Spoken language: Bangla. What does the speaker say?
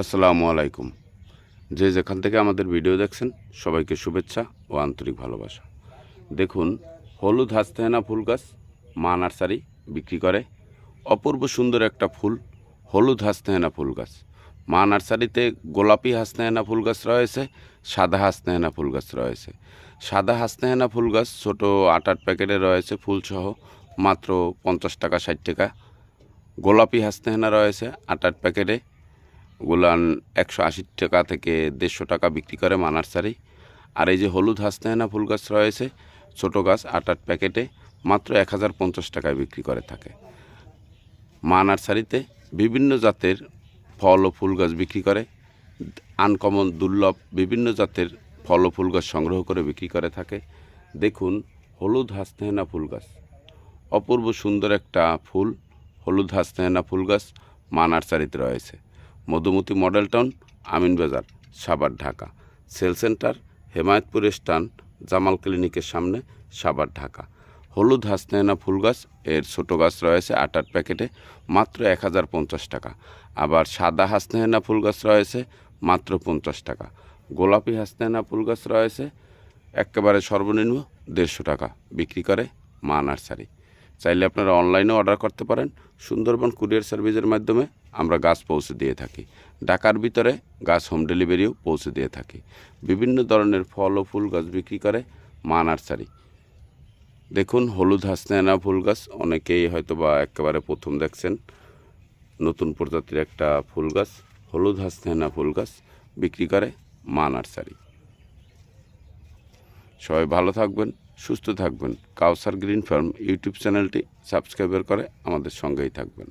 আসসালামু আলাইকুম। যে যেখান থেকে আমাদের ভিডিও দেখছেন, সবাইকে শুভেচ্ছা ও আন্তরিক ভালোবাসা। দেখুন, হলুদ হাসতেনা ফুল গাছ মা নার্সারি বিক্রি করে। অপূর্ব সুন্দর একটা ফুল, হলুদ হাসতেনা ফুল গাছ। মা নার্সারিতে গোলাপি হাসতেনা ফুল গাছ রয়েছে, সাদা হাসতেনা ফুল গাছ রয়েছে। সাদা হাসতেনা ফুল গাছ ছোটো আট আট প্যাকেটে রয়েছে ফুলসহ, মাত্র পঞ্চাশ টাকা ষাট টাকা। গোলাপি হাসতেনা রয়েছে আট আট প্যাকেটে। গুলান একশো আশি টাকা থেকে দেড়শো টাকা বিক্রি করে মা নার্সারি আর এই যে হলুদ হাসতেনা ফুল গাছ রয়েছে, ছোটো গাছ আট আট প্যাকেটে মাত্র এক হাজার পঞ্চাশ টাকায় বিক্রি করে থাকে। মা নার্সারিতে বিভিন্ন জাতের ফল ও ফুল গাছ বিক্রি করে, আনকমন, দুর্লভ বিভিন্ন জাতের ফল ও ফুল গাছ সংগ্রহ করে বিক্রি করে থাকে। দেখুন, হলুদ হাসতেনা ফুল গাছ। অপূর্ব সুন্দর একটা ফুল, হলুদ হাসতেনা ফুল গাছ মা নার্সারিতে রয়েছে। Madhumati model town, Amin Bazar, Savar, Dhaka. Sale centre, Hemayetpur stand Jamal ক্লিনিকের সামনে, সাভার, ঢাকা। হলুদ হাসনেনা ফুল গাছ, এর ছোটো গাছ রয়েছে আট আট প্যাকেটে, মাত্র এক হাজার পঞ্চাশ টাকা। আবার সাদা হাসনেনা ফুল গাছ রয়েছে, মাত্র পঞ্চাশ টাকা। গোলাপি হাসনেনা ফুল গাছ রয়েছে, একেবারে সর্বনিম্ন দেড়শো টাকা। বিক্রি করে মা নার্সারি। চাইলে আপনারা অনলাইনেও অর্ডার করতে পারেন। সুন্দরবন কুরিয়ার সার্ভিসের মাধ্যমে আমরা গাছ পৌঁছে দিয়ে থাকি। ঢাকার ভিতরে গাছ হোম ডেলিভারিও পৌঁছে দিয়ে থাকি। বিভিন্ন ধরনের ফল ও ফুল গাছ বিক্রি করে মা নার্সারি। দেখুন, হলুদ হাসনায়না ফুল গাছ, অনেকেই হয়তো বা একেবারে প্রথম দেখছেন। নতুন প্রজাতির একটা ফুল গাছ, হলুদ হাসনায়না ফুল গাছ বিক্রি করে মা নার্সারি। সবাই ভালো থাকবেন। সুস্থ থাকবেন। কাউসার গ্রিন ফার্ম ইউটিউব চ্যানেলটি সাবস্ক্রাইবার করে আমাদের সঙ্গেই থাকবেন।